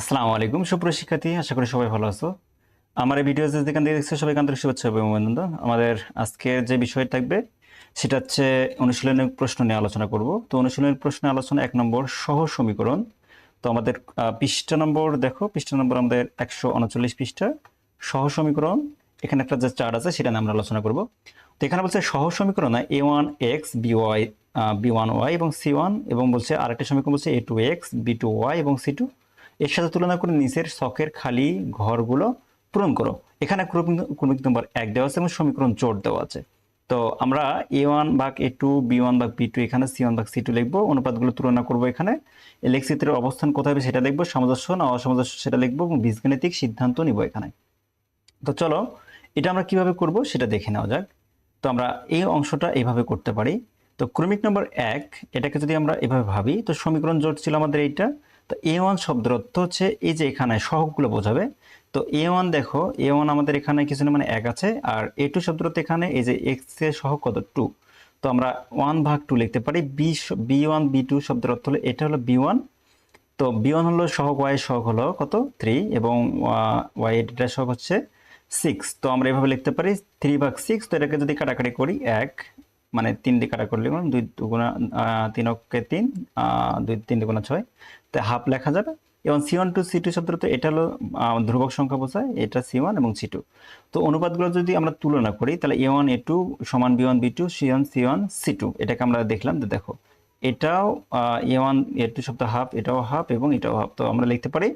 আসসালামু আলাইকুম, সুপ্রিয় শিক্ষার্থী, আশা করি সবাই ভালো আছো। আমার এই ভিডিও যে যেখান থেকে দেখছ, সবাইকে আন্তরিক শুভেচ্ছা এবং অভিনন্দন। আমাদের আজকের যে বিষয় থাকবে, সেটা হচ্ছে অনুশীলনের প্রশ্ন নিয়ে আলোচনা করব। তো অনুশীলনের প্রশ্নে আলোচনা এক নম্বর সহ সমীকরণ। তো আমাদের পৃষ্ঠা নম্বর দেখো, পৃষ্ঠা নম্বর আমাদের একশো উনচল্লিশ পৃষ্ঠা, সহ সমীকরণ। এখানে একটা যে চার্ট আছে, সেটা নিয়ে আমরা আলোচনা করব। তো এখানে বলছে সহ সমীকরণ A one X B Y B one Y এবং সি ওয়ান এবং বলছে আরেকটা সমীকরণ বলছে A two X B two Y এবং সি টু এর সাথে তুলনা করে নিচের শখের খালি ঘরগুলো পূরণ করো। এখানে ক্রমিক নম্বর এক দেওয়া আছে এবং সমীকরণ জোট দেওয়া আছে। তো আমরা এ ওয়ান ভাগ এ টু বি ওয়ান ভাগ বি টু এখানে সি ওয়ান ভাগ সি টু লিখব। অনুপাতগুলো তুলনা করব এখানে। লেখচিত্রের অবস্থান কোথায় হবে সেটা লিখব সামঞ্জস্য, না অসামঞ্জস্য সেটা লিখব এবং বীজগণিতিক সিদ্ধান্ত নিব এখানে। তো চলো, এটা আমরা কীভাবে করব সেটা দেখে নেওয়া যাক। তো আমরা এই অংশটা এইভাবে করতে পারি। তো ক্রমিক নম্বর এক, এটাকে যদি আমরা এভাবে ভাবি, তো সমীকরণ জোট ছিল আমাদের এইটা। তো এ ওয়ান শব্দের অর্থ হচ্ছে এই যে এখানে সহগগুলো বোঝাবে। তো এ ওয়ান দেখো এ ওয়ান আমাদের এখানে কিছু না মানে এক আছে, আর এ টু শব্দ এখানে এই যে এক্সের সহগ কত? টু তো আমরা ওয়ান ভাগ টু লিখতে পারি। B B one B two শব্দের অর্থ হলো, এটা হলো বি ওয়ান তো বি ওয়ান হলো সহগ ওয়াই সহগ হলো কত? থ্রি এবং ওয়াই এটা সহগ হচ্ছে সিক্স তো আমরা এভাবে লিখতে পারি থ্রি ভাগ সিক্স তো এটাকে যদি কাটাকাটি করি, এক। মানে তিন দিয়ে কাটা করলে কোন দুই দুগুণা তিন অক্ষে তিন দুই তিন দুগুণা ছয়। তো হাফ লেখা যাবে। এবং C one two C two শব্দ তো এটা হলো ধ্রুবক সংখ্যা বোঝায়। এটা সি ওয়ান এবং সি টু। তো অনুপাতগুলো যদি আমরা তুলনা করি, তাহলে এ ওয়ান, এ টু সমান B one, B two, C one C one, C two. এটাকে আমরা দেখলাম যে দেখো এটাও এ ওয়ান এ টু শব্দ হাফ এটাও হাফ এবং এটাও হাফ তো আমরা লিখতে পারি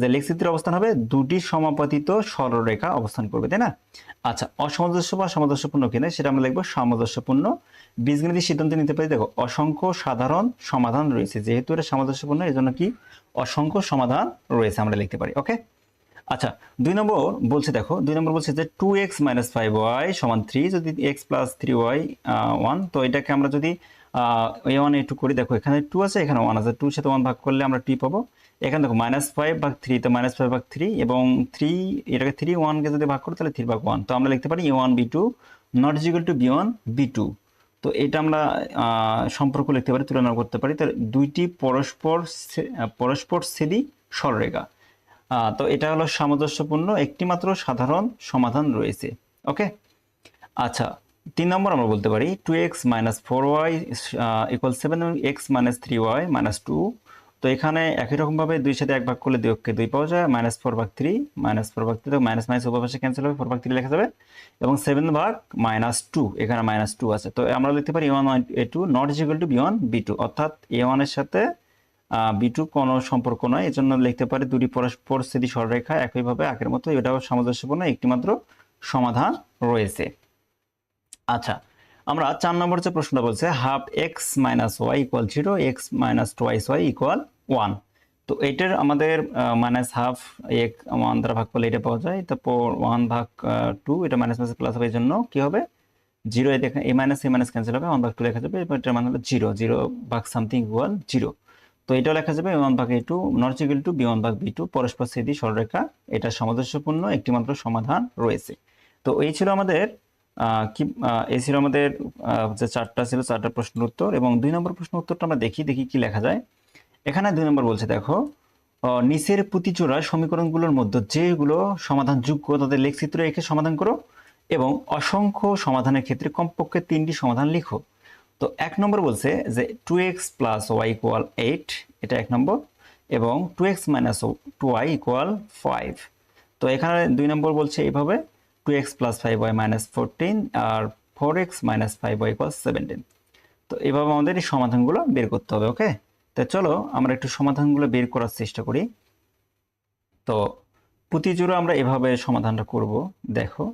যে লেখচিত্রের অবস্থান হবে দুটি সমাপতিত সরলরেখা অবস্থান করবে, তাই না? আচ্ছা অসামঞ্জস্য বা সামঞ্জস্যপূর্ণ কিনা সেটা আমরা লিখব সামঞ্জস্যপূর্ণ। বীজগণিতের সিদ্ধান্ত নিতে পারি, দেখো, অসংখ্য সাধারণ সমাধান রয়েছে। যেহেতু এটা সামঞ্জস্যপূর্ণ এই জন্য কি? অসংখ্য সমাধান রয়েছে আমরা লিখতে পারি ওকে আচ্ছা দুই নম্বর বলছে, দেখো, দুই নম্বর বলছে যে two X minus five Y সমান থ্রি যদি X plus three Y one তো এটাকে আমরা যদি এ ওয়ান এ টু করি। দেখো এখানে টু আছে এখানে ওয়ান আছে। টুর সাথে ওয়ান ভাগ করলে আমরা টি পাবো। এখানে দেখো মাইনাস ফাইভ ভাগ থ্রি তো মাইনাস ফাইভ ভাগ থ্রি এবং থ্রি এটাকে থ্রি ওয়ানকে যদি ভাগ করি তাহলে থ্রি ভাগ ওয়ান তো আমরা লিখতে পারি A one B two not equal to B one B two তো এটা আমরা সম্পর্ক লিখতে পারি তুলনা করতে পারি। তার দুইটি পরস্পর পরস্পর ছেদি সরলরেখা। আহ, তো এটা হলো সামঞ্জস্যপূর্ণ। একটি মাত্র সাধারণ সমাধান রয়েছে। ওকে আচ্ছা তিন নম্বর আমরা বলতে পারি two X minus four Y equal seven এবং X minus three Y minus two তো এখানে একই রকমভাবে দুই সাথে এক ভাগ করলে দুই অক্ষে দুই পাওয়া যায় মাইনাস ফোর ভাগ থ্রি মাইনাস ফোর ভাগ থ্রি তো মাইনাস মাইনাস উপপাশে ক্যান্সেল হবে ফোর ভাগ থ্রি লেখা যাবে। এবং সেভেন ভাগ মাইনাস টু এখানে মাইনাস টু আছে। তো আমরা লিখতে পারি A one A two not equal to B one B two অর্থাৎ এ ওয়ানের সাথে বি টু কোনো সম্পর্ক নয়। এজন্য লিখতে পারি দুটি পরস্পর স্থিতি সরলরেখা একইভাবে আগের মতো, এটাও সামঞ্জস্যপূর্ণ, একটিমাত্র সমাধান রয়েছে। আচ্ছা আমরা চার নম্বর যে প্রশ্নটা বলছে half X minus Y equal zero X minus twice Y equal one তো এটার আমাদের মাইনাস হাফ এক ওয়ান দ্বারা ভাগ করলে এটা পাওয়া যায় তারপর ওয়ান ভাগ টু এটা মাইনাস মাইনাস প্লাস হবে, এই জন্য কি হবে? জিরো এ দেখা, A minus A minus cancel হবে ওয়ান ভাগ টু লেখা যাবে, এবার এটার মানে হলো জিরো জিরো ভাগ সামথিং ইকুয়াল জিরো তো এটাও লেখা যাবে ওয়ান ভাগ A two not equal to B one ভাগ বি টু পরস্পর স্থিতি সরলরেখা, এটা সামঞ্জস্যপূর্ণ, একটিমাত্র সমাধান রয়েছে। তো এই ছিল আমাদের কি এই ছিল আমাদের যে চারটা ছিল, চারটা প্রশ্নের উত্তর এবং দুই নম্বর প্রশ্ন উত্তরটা আমরা দেখি দেখি কি লেখা যায়। এখানে দুই নম্বর বলছে, দেখো নিচের প্রতিচোড়া সমীকরণগুলোর মধ্যে যেগুলো সমাধান যোগ্য তাদের লেখচিত্র এঁকে সমাধান করো এবং অসংখ্য সমাধানের ক্ষেত্রে কমপক্ষে তিনটি সমাধান লিখো। তো এক নম্বর বলছে যে two X plus Y equal eight এটা এক নম্বর, এবং two X minus two Y equal five তো এখানে দুই নম্বর বলছে এইভাবে two X plus five Y minus fourteen আর four X minus five Y seventeen তো এভাবে আমাদের এই সমাধানগুলো বের করতে হবে ওকে তো চলো আমরা একটু সমাধানগুলো বের করার চেষ্টা করি। তো প্রতিজোড়া আমরা এভাবে সমাধানটা করব, দেখো।